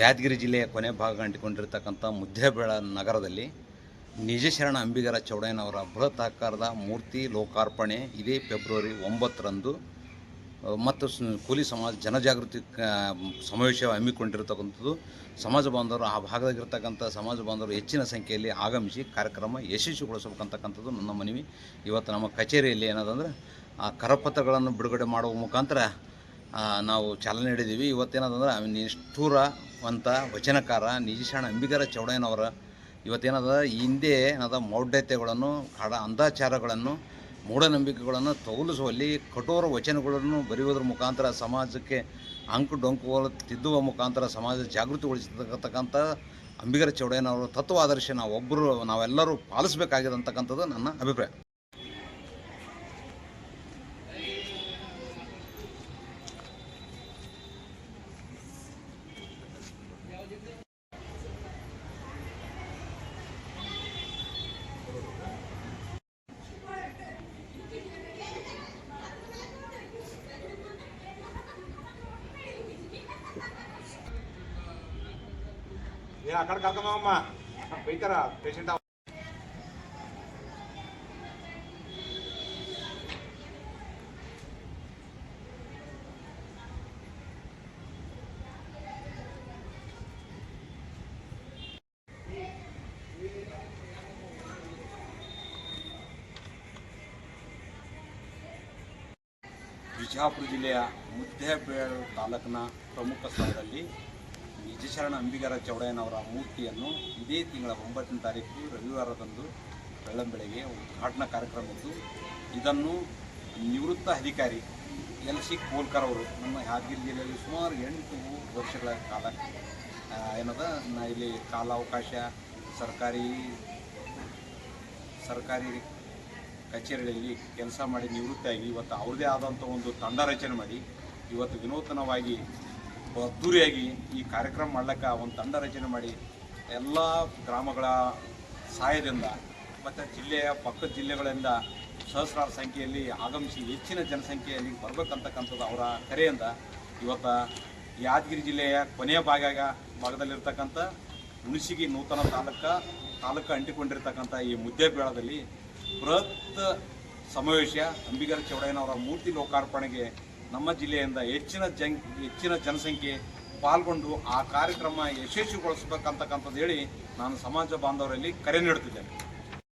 ಯಾದಗಿರಿ ಜಿಲ್ಲೆಯ ಕೊನೆ ಭಾಗ ಅಂಟಿಕೊಂಡಿರ್ತಕ್ಕಂಥ ಮುದ್ದೇಬೇಳ ನಗರದಲ್ಲಿ ನಿಜಶರಣ ಅಂಬಿಗರ ಚೌಡಯ್ಯನವರ ಬೃಹತ್ ಆಕಾರದ ಮೂರ್ತಿ ಲೋಕಾರ್ಪಣೆ ಇದೇ ಫೆಬ್ರವರಿ ಒಂಬತ್ತರಂದು. ಮತ್ತು ಕೂಲಿ ಸಮಾಜ, ಜನಜಾಗೃತಿ ಸಮಾವೇಶ ಹಮ್ಮಿಕೊಂಡಿರ್ತಕ್ಕಂಥದ್ದು. ಸಮಾಜ ಬಾಂಧವರು, ಆ ಭಾಗದಾಗಿರ್ತಕ್ಕಂಥ ಸಮಾಜ ಬಾಂಧವರು ಹೆಚ್ಚಿನ ಸಂಖ್ಯೆಯಲ್ಲಿ ಆಗಮಿಸಿ ಕಾರ್ಯಕ್ರಮ ಯಶಸ್ವಿಗೊಳಿಸಬೇಕಂತಕ್ಕಂಥದ್ದು ನನ್ನ ಮನವಿ. ಇವತ್ತು ನಮ್ಮ ಕಚೇರಿಯಲ್ಲಿ ಏನದಂದ್ರೆ, ಆ ಕರಪತ್ರಗಳನ್ನು ಬಿಡುಗಡೆ ಮಾಡುವ ಮುಖಾಂತರ ನಾವು ಚಾಲನೆ ನೀಡಿದ್ದೀವಿ. ಇವತ್ತೇನದಂದ್ರೆ ನಿಷ್ಠೂರವಂತ ವಚನಕಾರ ನಿಜಶಾಣ ಅಂಬಿಗರ ಚೌಡಯ್ಯನವರ ಇವತ್ತೇನದ? ಹಿಂದೆ ಏನದ? ಮೌಢ್ಯತೆಗಳನ್ನು ಹಡ ಅಂಧಾಚಾರಗಳನ್ನು, ಮೂಢನಂಬಿಕೆಗಳನ್ನು ತೊಗಲಿಸುವಲ್ಲಿ ಕಠೋರ ವಚನಗಳನ್ನು ಬರೆಯುವುದರ ಮುಖಾಂತರ ಸಮಾಜಕ್ಕೆ ಅಂಕು ಡೊಂಕುಗಳು ತಿದ್ದುವ ಮುಖಾಂತರ ಸಮಾಜ ಜಾಗೃತಿಗೊಳಿಸತಕ್ಕಂಥ ಅಂಬಿಗರ ಚೌಡಯ್ಯನವರ ತತ್ವ ಆದರ್ಶ ನಾವೊಬ್ಬರು ನಾವೆಲ್ಲರೂ ಪಾಲಿಸಬೇಕಾಗಿದೆ ಅಂತಕ್ಕಂಥದ್ದು ನನ್ನ ಅಭಿಪ್ರಾಯ. నేను అక్కడికి వెళ్తున్నామమ్మా అక్కడ పోయితారా పేషెంట్ ಬಿಜಾಪುರ ಜಿಲ್ಲೆಯ ಮುದ್ದೇಬೇಳು ತಾಲೂಕಿನ ಪ್ರಮುಖ ಸ್ಥಳದಲ್ಲಿ ನಿಜಶರಣ ಅಂಬಿಗರ ಚೌಡಯ್ಯನವರ ಮೂರ್ತಿಯನ್ನು ಇದೇ ತಿಂಗಳ ಒಂಬತ್ತನೇ ತಾರೀಕು ರವಿವಾರದಂದು ಬೆಳ್ಳಂಬೆಳಗ್ಗೆ ಉದ್ಘಾಟನಾ ಕಾರ್ಯಕ್ರಮ ಇದ್ದು, ಇದನ್ನು ನಿವೃತ್ತ ಅಧಿಕಾರಿ ಎಲ್ ಸಿ ಕೋಲ್ಕರ್ ಅವರು ನಮ್ಮ ಯಾದಗಿರಿ ಜಿಲ್ಲೆಯಲ್ಲಿ ಸುಮಾರು ಎಂಟು ವರ್ಷಗಳ ಕಾಲ ಏನದ ಇಲ್ಲಿ ಕಾಲಾವಕಾಶ, ಸರ್ಕಾರಿ ಸರ್ಕಾರಿ ಕಚೇರಿಗಳಲ್ಲಿ ಕೆಲಸ ಮಾಡಿ ನಿವೃತ್ತಿಯಾಗಿ ಇವತ್ತು ಅವ್ರದ್ದೇ ಆದಂಥ ಒಂದು ತಂಡ ರಚನೆ ಮಾಡಿ ಇವತ್ತು ವಿನೂತನವಾಗಿ ಅದ್ದೂರಿಯಾಗಿ ಈ ಕಾರ್ಯಕ್ರಮ ಮಾಡ್ಲಿಕ್ಕೆ ಒಂದು ತಂಡ ರಚನೆ ಮಾಡಿ ಎಲ್ಲ ಗ್ರಾಮಗಳ ಸಹಾಯದಿಂದ ಮತ್ತು ಜಿಲ್ಲೆಯ ಪಕ್ಕದ ಜಿಲ್ಲೆಗಳಿಂದ ಸಹಸ್ರಾರು ಸಂಖ್ಯೆಯಲ್ಲಿ ಆಗಮಿಸಿ ಹೆಚ್ಚಿನ ಜನಸಂಖ್ಯೆಯಲ್ಲಿ ಬರಬೇಕಂತಕ್ಕಂಥದ್ದು ಅವರ ಕರೆಯಿಂದ ಇವತ್ತು ಯಾದಗಿರಿ ಜಿಲ್ಲೆಯ ಕೊನೆಯ ಭಾಗ ಭಾಗದಲ್ಲಿರ್ತಕ್ಕಂಥ ಹುಣಸಿಗಿ ನೂತನ ತಾಲೂಕ ತಾಲೂಕು ಅಂಟಿಕೊಂಡಿರ್ತಕ್ಕಂಥ ಈ ಮುದ್ದೇಬೇಳದಲ್ಲಿ ಬೃಹತ್ ಸಮಾವೇಶ ಅಂಬಿಗರ ಚೌಡಯ್ಯನವರ ಮೂರ್ತಿ ಲೋಕಾರ್ಪಣೆಗೆ ನಮ್ಮ ಜಿಲ್ಲೆಯಿಂದ ಹೆಚ್ಚಿನ ಜನ್, ಹೆಚ್ಚಿನ ಜನಸಂಖ್ಯೆ ಪಾಲ್ಗೊಂಡು ಆ ಕಾರ್ಯಕ್ರಮ ಯಶಸ್ವಿಗೊಳಿಸಬೇಕಂತಕ್ಕಂಥದ್ದು ಹೇಳಿ ನಾನು ಸಮಾಜ ಬಾಂಧವರಲ್ಲಿ ಕರೆ ನೀಡುತ್ತಿದ್ದೇನೆ.